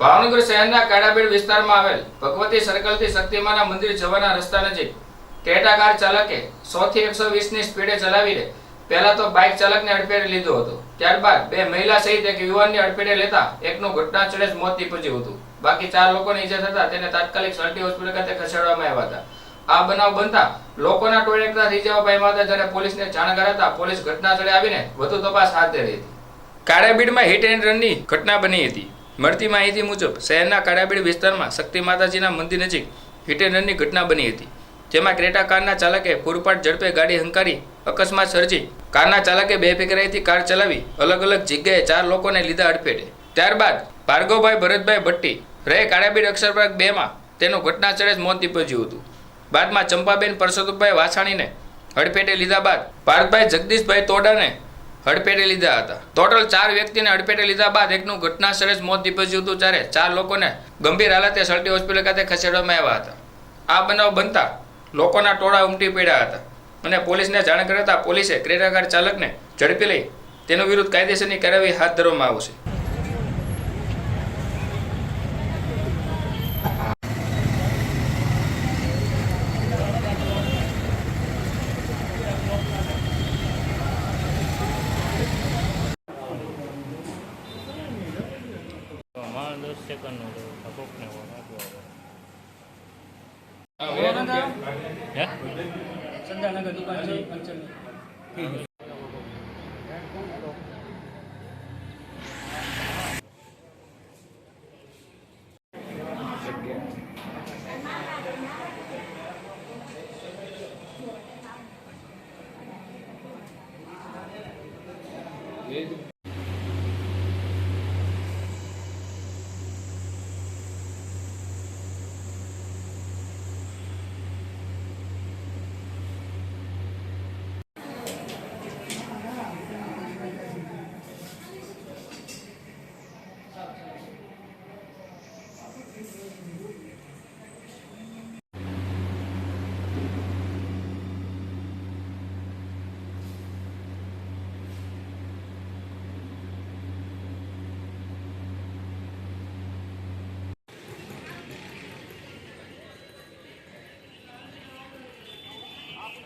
ભાવનગર શહેરના કાળાબેડ વિસ્તારમાં આવેલ ભગવતી સર્કલથી શક્તિમાના મંદિર જવાના રસ્તા નજીક ટેટા કાર ચાલકે સોથી એકસો વીસની સ્પીડે ચલાવીને પહેલા તો બાઇક ચાલકને અડફેટે લીધો હતો. ત્યારબાદ બે મહિલા સહિત એક યુવાનને અડફેટે લેતા એકનું ઘટના સ્થળે જ મોત નીપજ્યું હતું. બાકી ચાર લોકોને ઈજા થતા તેને તાત્કાલિક સર્ટી હોસ્પિટલ ખાતે ખસેડવામાં આવ્યા હતા. આ બનાવ બનતા લોકોના ટોળે એકઠા થઈ જવા પામ્યા હતા જ્યારે પોલીસને જાણ કરાતા પોલીસ ઘટના સ્થળે આવીને વધુ તપાસ હાથ ધરી હતી. કાળાબીડમાં હિટ એન્ડ રનની ઘટના બની હતી. મળતી માહિતી મુજબ શહેરના કાળાબીડ વિસ્તારમાં શક્તિ માતાજીના મંદિર નજીક હિટેનરની ઘટના બની હતી. જેમાં ક્રેટા કારના ચાલકે પૂરપાટ ઝડપે ગાડી હંકારી અકસ્માત સર્જી કારના ચાલકે બેફિકરાઈથી કાર ચલાવી અલગ અલગ જગ્યાએ ચાર લોકોને લીધા અડફેટે. ત્યારબાદ ભાર્ગવભાઈ ભરતભાઈ ભટ્ટી રહે કાળાબીડ અક્ષરપાર્ક બેમાં તેનું ઘટના સ્થળે જ મોત નીપજ્યું હતું. બાદમાં ચંપાબેન પરસોત્તમભાઈ વાછાણીને હડફેટે લીધા બાદ ભારતભાઈ જગદીશભાઈ તોડાને હડફેટે લીધા હતા. ટોટલ ચાર વ્યક્તિને હડપેટે લીધા બાદ એકનું ઘટના સ્થળે જ મોત નીપજ્યું હતું. જ્યારે ચાર લોકોને ગંભીર હાલતે સલટી હોસ્પિટલ ખાતે ખસેડવામાં આવ્યા હતા. આ બનાવ બનતા લોકોના ટોળા ઉમટી પડ્યા હતા. અને પોલીસને જાણ કરતા પોલીસે ક્રેટાકાર ચાલકને ઝડપી લઈ તેનો વિરુદ્ધ કાયદેસરની કાર્યવાહી હાથ ધરવામાં આવશે. સેકન્ડનો છે કોકને હે સંધાનગર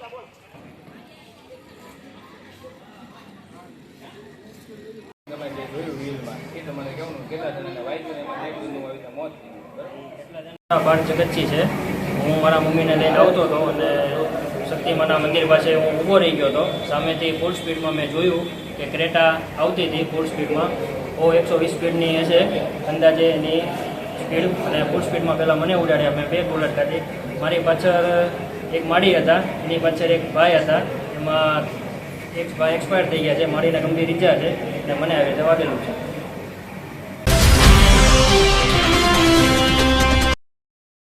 તમે જે જોયું રીલમાં એ તમારે કેવું કેટલા જણાને વાગ્યું એમાં એક આવી મોત થયું બરાબર જગતજી છે. હું મારા મમ્મીને લઈને આવતો હતો અને શક્તિમાના મંદિર પાસે હું ઊભો રહી ગયો હતો. સામેથી ફૂલ સ્પીડમાં મેં જોયું કે ક્રેટા આવતી હતી ફૂલ સ્પીડમાં ઓ એકસો વીસ સ્પીડની હશે. અંદાજે એની સ્પીડ અને ફૂલ સ્પીડમાં પહેલાં મને ઉડાડ્યા. મેં બે બુલેટ કાઢી. મારી પાછળ એક માડી હતા, એની પાછળ એક ભાઈ હતા, એમાં એક ભાઈ એક્સપાયર થઈ ગયા છે માળીને ગંભીર ઈજા છે, એટલે મને આવી રીતે વાગેલું છે.